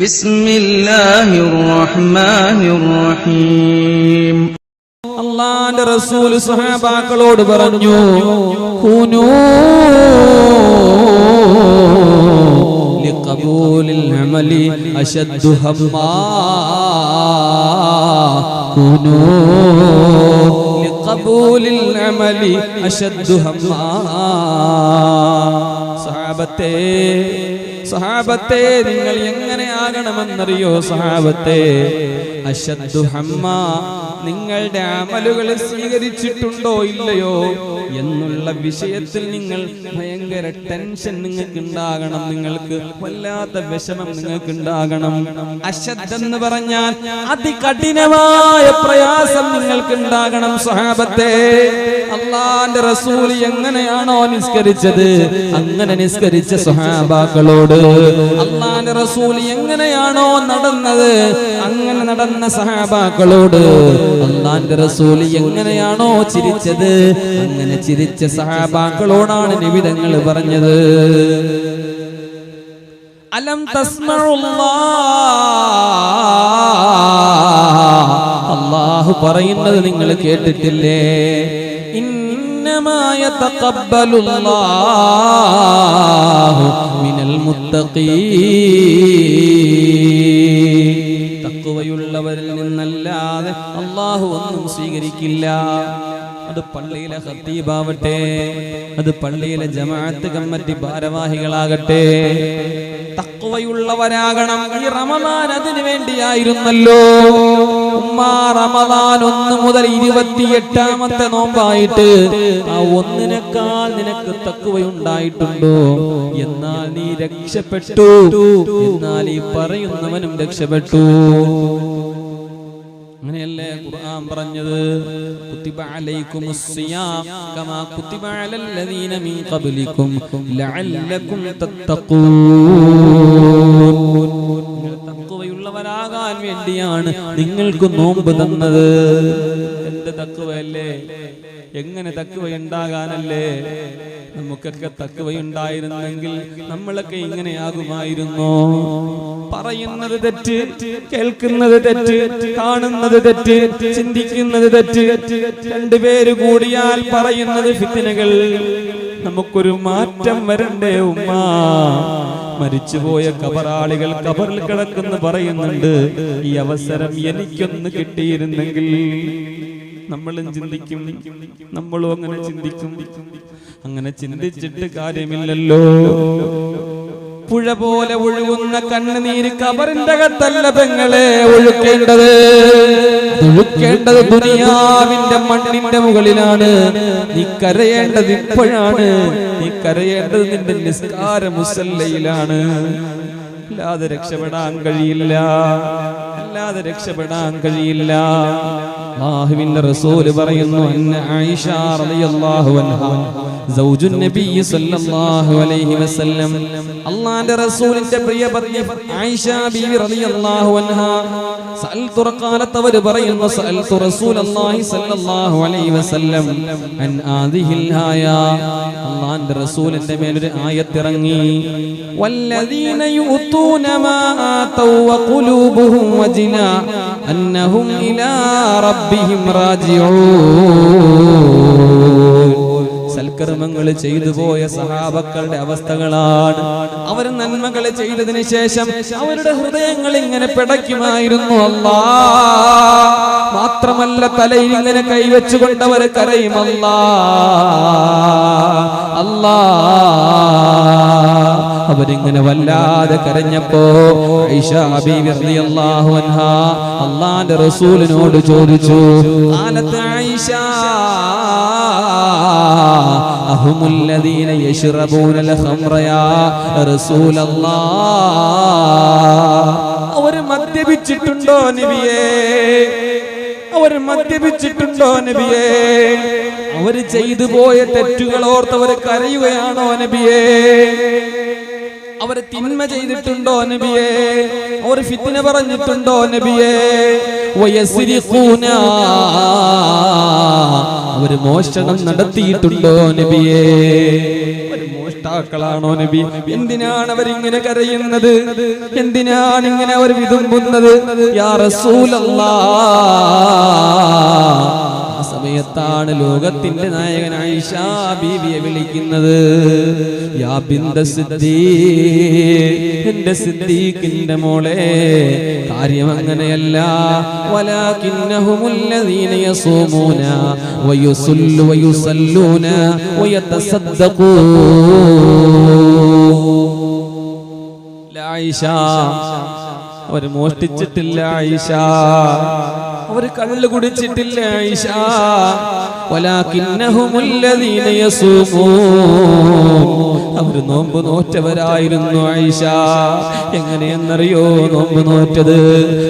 بسم الله الرحمن الرحيم അള്ളാന്റെ റസൂൽ സുഹാബാക്കളോട് പറഞ്ഞു കുനൂ لقبول العمل أشد هما كونوا لقبول العمل أشد هما സഹാബത്തെ സഹാബത്തെ നിങ്ങൾ എങ്ങനെ ആകണമെന്നറിയോ സഹാബത്തെ? അശദ്ദു നിങ്ങളുടെ അമലുകൾ സ്വീകരിച്ചിട്ടുണ്ടോ ഇല്ലയോ എന്നുള്ള വിഷയത്തിൽ നിങ്ങൾ ഭയങ്കര ടെൻഷൻ നിങ്ങൾക്ക് ഉണ്ടാകണം നിങ്ങൾക്ക് വല്ലാത്ത വിഷമം നിങ്ങൾക്ക് ഉണ്ടാകണം അശദ് എന്ന് പറഞ്ഞാൽ അതികഠിനമായ പ്രയാസം നിങ്ങൾക്ക് ഉണ്ടാകണം സഹാബത്തെ. അള്ളാന്റെ റസൂൽ എങ്ങനെയാണോ നിസ്കരിച്ചത്? അങ്ങനെ നിസ്കരിച്ച സുഹാബാക്കളോട് അള്ളാന്റെ റസൂൽ എങ്ങനെയാണോ നടന്നത്? അങ്ങനെ നടന്ന സഹാബാക്കളോട് അള്ളാന്റെ റസൂൽ എങ്ങനെയാണോ ചിരിച്ചത്? അങ്ങനെ ചിരിച്ച സഹാബാക്കളോടാണ് നിബിധങ്ങൾ പറഞ്ഞത്. അലം തസ്മഉല്ലാ. അള്ളാഹു പറയുന്നത് നിങ്ങൾ കേട്ടിട്ടില്ലേ? ഇന്നമായ തഖബ്ബലുല്ലാഹു മിനൽ മുത്തഖീൻ. തക്കുവയുള്ളവരിൽ നിന്നല്ലാതെ അള്ളാഹു ഒന്നും സ്വീകരിക്കില്ല. അത് പള്ളിയിലെ ഹത്തീബാവട്ടെ അത് പള്ളിയിലെ ജമാഅത്ത് കമ്മിറ്റി ഭാരവാഹികളാകട്ടെ. തക്കുവയുള്ളവരാകണം ഈ റമദാൻ അതിനു വേണ്ടിയായിരുന്നല്ലോ. ഉമ്മ റമദാൻ ഒന്ന് മുതൽ ഇരുപത്തിയെട്ടാമത്തെ നോമ്പായിട്ട് ആ ഒന്നിനേക്കാൾ നിനക്ക് തക്കുവയുണ്ടായിട്ടുണ്ടോ എന്നാൽ നീ രക്ഷപ്പെട്ടു. എന്നാൽ ഈ പറയുന്നവനും രക്ഷപ്പെട്ടു. അങ്ങനെയല്ലേ ഖുർആൻ പറഞ്ഞത്? കുത്തിബ അലൈക്കുമുസ് സിയാം കമാ കുത്തിബ അലൽ ലദീന മിൻ ഖബ്ലിക്കും ലഅല്ലകും തത്തഖൂൻ. തഖ്വയുള്ളവരാകാൻ വേണ്ടിയാണ് നിങ്ങൾക്ക് നോമ്പ് തന്നത്. എന്റെ തക്കുവല്ലേ എങ്ങനെ തക്കുവ ഉണ്ടാകാനല്ലേ നമുക്കൊക്കെ തക്കുവയുണ്ടായിരുന്നെങ്കിൽ നമ്മളൊക്കെ ഇങ്ങനെയാകുമായിരുന്നോ? പറയുന്നത് തെറ്റ് കേൾക്കുന്നത് തെറ്റ് കാണുന്നത് തെറ്റ് ചിന്തിക്കുന്നത് തെറ്റ് രണ്ടുപേര് കൂടിയാൽ പറയുന്നത് ഫിത്തിനകൾ. നമുക്കൊരു മാറ്റം വരണ്ടേ ഉമ്മ? മരിച്ചുപോയ കബറാളികൾ കബറിൽ കിടക്കുന്നു പറയുന്നുണ്ട് ഈ അവസരം എനിക്കൊന്ന് കിട്ടിയിരുന്നെങ്കിൽ നമ്മളും ചിന്തിക്കും നമ്മളും അങ്ങനെ ചിന്തിക്കും. അങ്ങനെ ചിന്തിച്ചിട്ട് കാര്യമില്ലല്ലോ. പുഴ പോലെ ഒഴുകുന്ന കണ്ണുനീര് കബറിന്റെ അകത്തല്ല പെങ്ങളെ ഒഴുക്കേണ്ടത്. ഒഴുക്കേണ്ടത് ദുനിയാവിന്റെ മണ്ണിന്റെ മുകളിലാണ്. നീ കരയേണ്ടത് ഇപ്പോഴാണ്. നീ കരയേണ്ടത് നിന്റെ നിസ്കാര മുസല്ലയിലാണ്. അല്ലാതെ രക്ഷപ്പെടാൻ കഴിയില്ല. അല്ലാതെ രക്ഷപ്പെടാൻ കഴിയില്ല. അല്ലാഹുവിന്റെ റസൂൽ പറയുന്നു അന്ന ആയിഷ റളിയല്ലാഹു അൻഹ. അള്ളാന്റെ റസൂലിന്റെ പ്രിയ പത്നി ആയിഷ ബീവി റളിയല്ലാഹു അൻഹ. സഅൽതു റഖാലത്ത് അവർ പറയുന്നു സഅൽതു റസൂലല്ലാഹി സല്ലല്ലാഹു അലൈഹി വസല്ലം. അൻ ആദിഹിൽ ആയ അള്ളാന്റെ റസൂലിന്റെ മേൽ ഒരു ആയത്ത് ഇറങ്ങി വല്ലദീന യുതൂന മാ ആതൗ വഖുലൂബുഹും വജിന. അന്നഹും ഇലാ റബ്ബിഹിം റാജിഊൻ സൽക്കർമ്മങ്ങൾ ചെയ്തു പോയ സഹാബക്കളുടെ അവസ്ഥകളാണ്. അവർ നന്മകൾ ചെയ്തതിന് ശേഷം അവരുടെ ഹൃദയങ്ങൾ ഇങ്ങനെ പിടയ്ക്കുമായിരുന്നു അല്ലാ. മാത്രമല്ല തലയിൽ ഇങ്ങനെ കൈവച്ചുകൊണ്ടവർ കരയുമല്ലാ അല്ലാ. അവരിങ്ങനെ വല്ലാതെ കരഞ്ഞപ്പോ അള്ളാന്റെ റസൂലിനോട് ചോദിച്ചു കാലത്ത് ഐഷ അഹുമുല്ലദീന യശ്റബൂനൽ ഖംറ യാ റസൂലല്ലാഹ്. അവർ മദ്യപിച്ചിട്ടുണ്ടോ നബിയേ? അവർ മദ്യപിച്ചിട്ടുണ്ടോ നബിയേ? അവർ ചെയ്തു പോയ തെറ്റുകൾ ഓർത്തവർ കരയുകയാണോ നബിയേ? അവർ തിന്മ ചെയ്തിട്ടുണ്ടോ നബിയേ? അവർ ഫിത്തിന പറഞ്ഞിട്ടുണ്ടോ നബിയേ? അവർ മോഷണം നടത്തിയിട്ടുണ്ടോ നബിയേ? മോഷ്ടാക്കളാണോ നബി? എന്തിനാണ് അവരിങ്ങനെ കരയുന്നത്? എന്തിനാണ് ഇങ്ങനെ അവർ വിതുമ്പുന്നത്? യാ റസൂലല്ലാ. സമയത്താണ് ലോകത്തിന്റെ നായകൻ ആയിഷ ബീവിയെ വിളിക്കുന്നത്. എന്റെ സിദ്ദീഖിന്റെ മോളെ കാര്യം അങ്ങനെയല്ല. ഒരു മോഷ്ടിച്ചിട്ടില്ല ആയിഷ അവർ കള്ളു കുടിച്ചിട്ടില്ല ഈശാ. വലാകിന്നഹുമുല്ലദീന യസൂമൂൻ അവർ നോമ്പ് നോറ്റവരായിരുന്നു ആയിഷ. എങ്ങനെയെന്നറിയോ നോമ്പ് നോറ്റത്?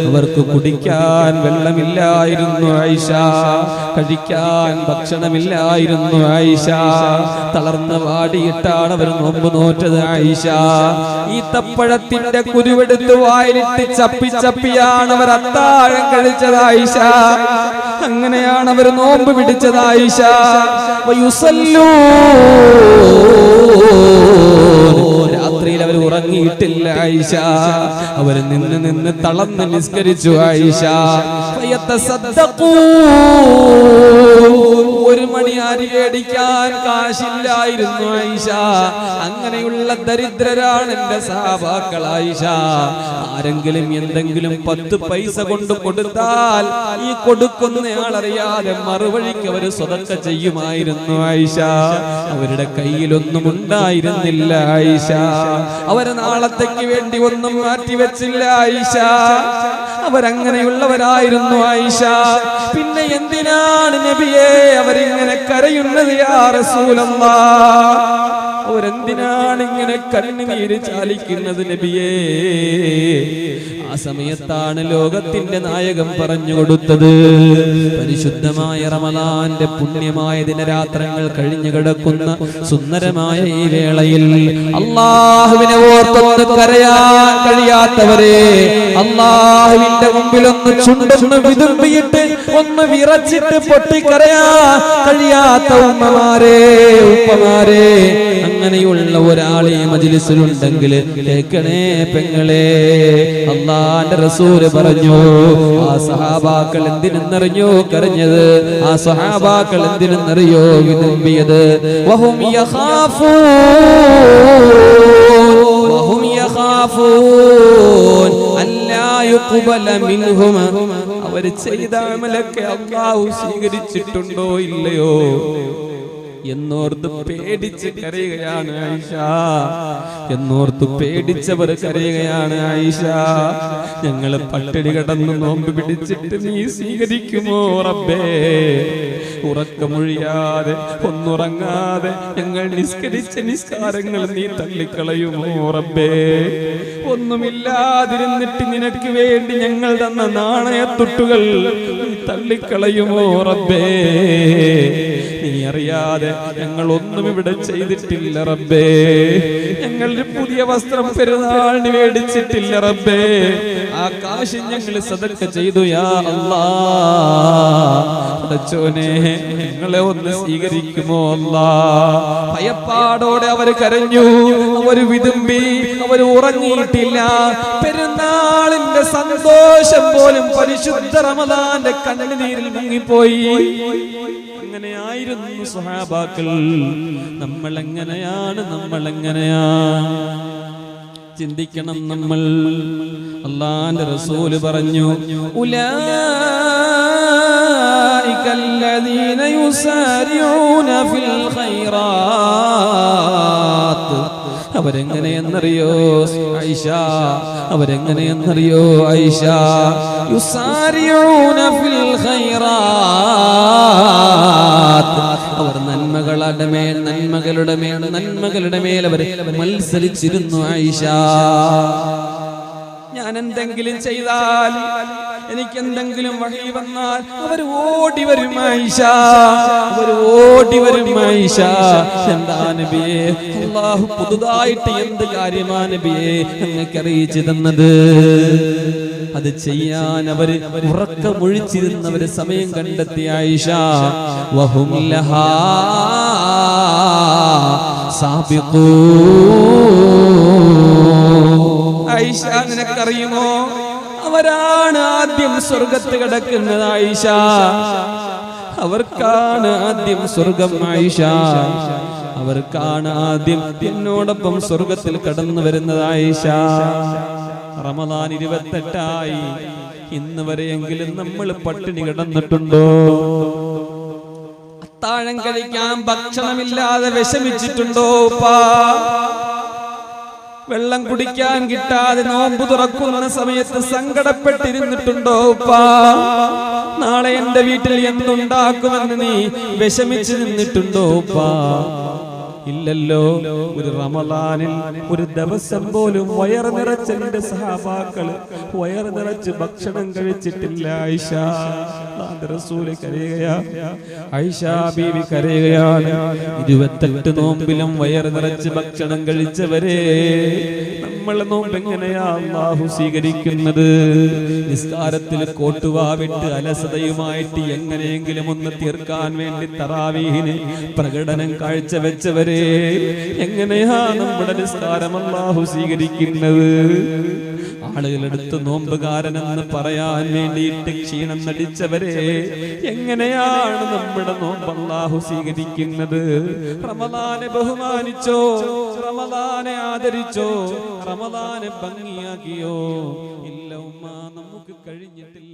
അവർക്ക് കുടിക്കാൻ വെള്ളമില്ലായിരുന്നു ആയിഷ. കഴിക്കാൻ ഭക്ഷണമില്ലായിരുന്നു ആയിഷ. തളർന്ന വാടിയിട്ടാണ് അവർ നോമ്പ് നോറ്റത് ആയിഷ. ഈ തപ്പഴത്തിന്റെ കുരുവെടുത്ത് വായിലിട്ട് ചപ്പി ചപ്പിയാണ് അവർ അത്താഴം കഴിച്ചത് ആയിഷ. അങ്ങനെയാണ് അവർ നോമ്പ് പിടിച്ചത് ആയിഷ. രാത്രിയിൽ അവർ ഉറങ്ങിയിട്ടില്ല ആയിഷ. അവർ നിന്ന് നിന്ന് തളർന്ന് നിസ്കരിച്ചു ആയിഷ. ഫയത്തസദ്ദഖൂ. ഒരു മണി അരി മേടിക്കാൻ കാശില്ലായിരുന്നു ഐഷ അങ്ങനെയുള്ള ദരിദ്രരാണ് എന്റെ സാബാക്കൾ ഐഷ ആരെങ്കിലും എന്തെങ്കിലും പത്ത് പൈസ കൊണ്ട് കൊടുത്താൽ ഈ കൊടുക്കുന്നയാൾ അറിയാതെ മറുവഴിക്ക് അവർ സ്വതക്ക ചെയ്യുമായിരുന്നു ആയിഷ. അവരുടെ കയ്യിലൊന്നും ഉണ്ടായിരുന്നില്ല ആയിഷ. അവർ നാളത്തേക്ക് വേണ്ടി ഒന്നും മാറ്റിവെച്ചില്ല ആയിഷ. അവരങ്ങനെയുള്ളവരായിരുന്നു ആയിഷ. പിന്നെ എന്തിനാണ് നബിയെ അവരിങ്ങനെ കരയുന്നത് യാ റസൂലല്ലാ? അവരെന്തിനാണ് ഇങ്ങനെ കണ്ണുനീര് ചാലിക്കുന്നത് നബിയേ? ആ സമയത്താണ് ലോകത്തിന്റെ നായകൻ പറഞ്ഞു കൊടുത്തത്. പരിശുദ്ധമായ റമലാന്റെ പുണ്യമായ ദിനരാത്രങ്ങൾ കഴിഞ്ഞു കിടക്കുന്ന സുന്ദരമായ ഈ വേളയിൽ അള്ളാഹുവിനെ ഓർത്തൊന്ന് കരയാൻ കഴിയാത്തവരെ അള്ളാഹുവിന്റെ മുമ്പിലൊന്ന് ചുണ്ടൊന്ന് വിതുമ്പിയിട്ട് ഒന്ന് വിറച്ചിട്ട് പൊട്ടിക്കരയാൻ കഴിയാത്ത ഉമ്മമാരെ ഉപ്പമാരെ. അങ്ങനെയുള്ള ഒരാളെ മജിലിസിലുണ്ടെങ്കിൽ കേൾക്കണേ പെങ്ങളെ. അള്ളാന്റെ റസൂൽ പറഞ്ഞു ആ സഹാബാക്കൾ എന്തിനെന്നറിഞ്ഞോ കരഞ്ഞത്? ആ സഹാബാക്കൾ എന്തിനെന്നറിയോ വിതുമ്പിയത് വഹും യഖാഫൂൻ വഹും യഖാഫൂൻ അല്ലാ ചെയ്ത അമലൊക്കെ അല്ലാഹു സ്വീകരിച്ചിട്ടുണ്ടോ ഇല്ലയോ? എന്നോർത്ത് പേടിച്ച് കരയുകയാണ് ആയിഷ. എന്നോർത്ത് പേടിച്ചവർ കരയുകയാണ് ആയിഷ. ഞങ്ങൾ പട്ടിണി കടന്ന് നോമ്പ് പിടിച്ചിട്ട് നീ സ്വീകരിക്കുമോ റബ്ബേ? ഉറക്കമൊഴിയാതെ ഒന്നുറങ്ങാതെ ഞങ്ങൾ നിസ്കരിച്ച നിസ്കാരങ്ങൾ നീ തള്ളിക്കളയുമോ റബ്ബേ? ഒന്നുമില്ലാതിരുന്നിട്ട് നിനക്ക് വേണ്ടി ഞങ്ങൾ തന്ന നാണയത്തൊട്ടുകൾ തള്ളിക്കളയുമോ റബ്ബേ? നീ അറിയാതെ ഞങ്ങൾ ഒന്നും ഇവിടെ ചെയ്തിട്ടില്ല റബ്ബേ. ഞങ്ങളുടെ പുതിയ വസ്ത്രം പെരുന്നാളിന് മേടിച്ചിട്ടില്ല റബ്ബേ. ആ ഞങ്ങൾ സദക്ക ചെയ്തു യാ ഞങ്ങളെ ഒന്ന് സ്വീകരിക്കുമോ അല്ലാ? ഭയപ്പാടോടെ അവർ കരഞ്ഞു അവർ വിതുമ്പി അവർ ഉറങ്ങിയിട്ടില്ല. പെരുന്നാളിന്റെ സന്തോഷം പോലും പരിശുദ്ധ റമദാന്റെ കണ്ണുനീരിൽ മുങ്ങിപ്പോയി. അങ്ങനെയായിരുന്നു സുഹാബാക്കൾ നമ്മൾ എങ്ങനെയാണ് നമ്മൾ എങ്ങനെയാണ് ചിന്തിക്കണം നമ്മൾ. അള്ളാന്റെ റസൂൽ പറഞ്ഞു ഫിൽ ഖൈറാത്ത്. അവരെങ്ങനെയെന്നറിയോ ഐഷ? അവരെങ്ങനെയെന്നറിയോ ഐഷ? യുസാരിയൂന ഫിൽ ഖൈറാത്ത്. അവർ നന്മകളുടെ മേൽ നന്മകളുടെ മേൽ നന്മകളുടെ മേൽ അവർ മത്സരിച്ചിരുന്നു ആയിഷ. ഞാൻ എന്തെങ്കിലും ചെയ്താൽ എനിക്ക് എന്തെങ്കിലും വഴി വന്നാൽ അവർ ഓടി വരും ആയിഷ. അവർ ഓടി വരും ആയിഷ. എന്താ നബിയെ? അള്ളാഹു പുതുതായിട്ട് എന്ത് കാര്യമാ നബിയെ നിങ്ങൾക്ക് അറിയിച്ചു തന്നത്? അത് ചെയ്യാൻ അവർ ഉറക്കമൊഴിച്ചിരുന്നവര് സമയം കണ്ടെത്തിയ ആയിഷ. വഹും ലഹാ സാബിഖൂ. ആയിഷ നിനക്കറിയുമോ? അവരാണ് ആദ്യം സ്വർഗത്ത് കിടക്കുന്നത് ആയിഷ. അവർക്കാണ് ആദ്യം സ്വർഗം ആയിഷ. അവർക്കാണ് ആദ്യം എന്നോടൊപ്പം സ്വർഗത്തിൽ കടന്നു വരുന്നത് ആയിഷ. റമദാൻ ഇരുപത്തെട്ടായി. ഇന്ന് വരെയെങ്കിലും നമ്മൾ പട്ടിണി കിടന്നിട്ടുണ്ടോ? അത്താഴം കഴിക്കാൻ ഭക്ഷണമില്ലാതെ വിഷമിച്ചിട്ടുണ്ടോ പാ വെള്ളം കുടിക്കാൻ കിട്ടാതെ നോമ്പ് തുറക്കുന്ന സമയത്ത് സങ്കടപ്പെട്ടിരുന്നിട്ടുണ്ടോ പാ നാളെ എന്റെ വീട്ടിൽ എന്തുണ്ടാക്കുമെന്ന് നീ വിഷമിച്ചു നിന്നിട്ടുണ്ടോ ഉപ്പാ? ഇല്ലല്ലോ. ഒരു റമദാനിൽ ഒരു ദിവസം പോലും വയർ നിറച്ച എന്റെ സഹാബാക്കൾ വയർ നിറച്ച് ഭക്ഷണം കഴിച്ചിട്ടില്ല ഇരുപത്തെട്ട് നോമ്പിലും വയർ നിറച്ച് ഭക്ഷണം കഴിച്ചവരെ നമ്മളെ നോമ്പ് എങ്ങനെയാ അള്ളാഹു സ്വീകരിക്കുന്നത്? നിസ്കാരത്തിൽ കോട്ടുവാവിട്ട് അലസതയുമായിട്ട് എങ്ങനെയെങ്കിലും ഒന്ന് തീർക്കാൻ വേണ്ടി തറാവീഹിന് പ്രകടനം കാഴ്ചവെച്ചവരെ എങ്ങനെയാ നമ്മുടെ നിസ്കാരം അള്ളാഹു സ്വീകരിക്കുന്നത്? ആളുകളെടുത്ത് നോമ്പുകാരനെന്ന് പറയാൻ വേണ്ടിയിട്ട് ക്ഷീണം നടിച്ചവരെ എങ്ങനെയാണ് നമ്മുടെ നോമ്പ് അള്ളാഹു സ്വീകരിക്കുന്നത്? റമദാനെ ബഹുമാനിച്ചോ? റമദാനെ ആദരിച്ചോ? റമദാനെ ഭംഗിയാക്കിയോ? ഇല്ല ഉമ്മ നമുക്ക് കഴിഞ്ഞിട്ടില്ല.